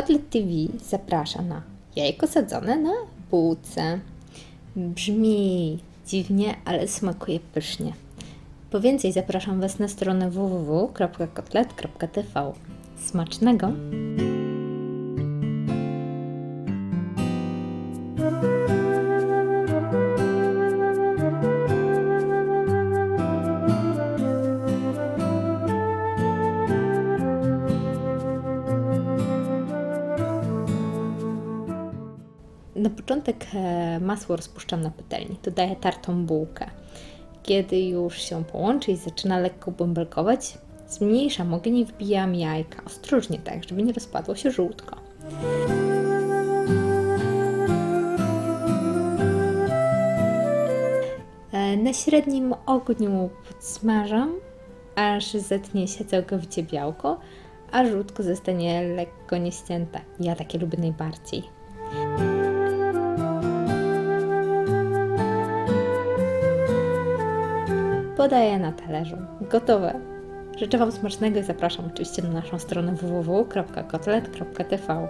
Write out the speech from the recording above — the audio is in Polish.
Kotlet TV zaprasza na jajko sadzone na bułce. Brzmi dziwnie, ale smakuje pysznie. Po więcej zapraszam Was na stronę www.kotlet.tv. Smacznego! Na początek e, masło rozpuszczam na patelni. Dodaję tartą bułkę. Kiedy już się połączy i zaczyna lekko bąbelkować, zmniejszam ogień i wbijam jajka. Ostrożnie tak, żeby nie rozpadło się żółtko. E, Na średnim ogniu podsmażam, aż zetnie się całkowicie białko, a żółtko zostanie lekko nieścięte. Ja takie lubię najbardziej. Podaję na talerzu. Gotowe. Życzę Wam smacznego i zapraszam oczywiście na naszą stronę www.kotlet.tv.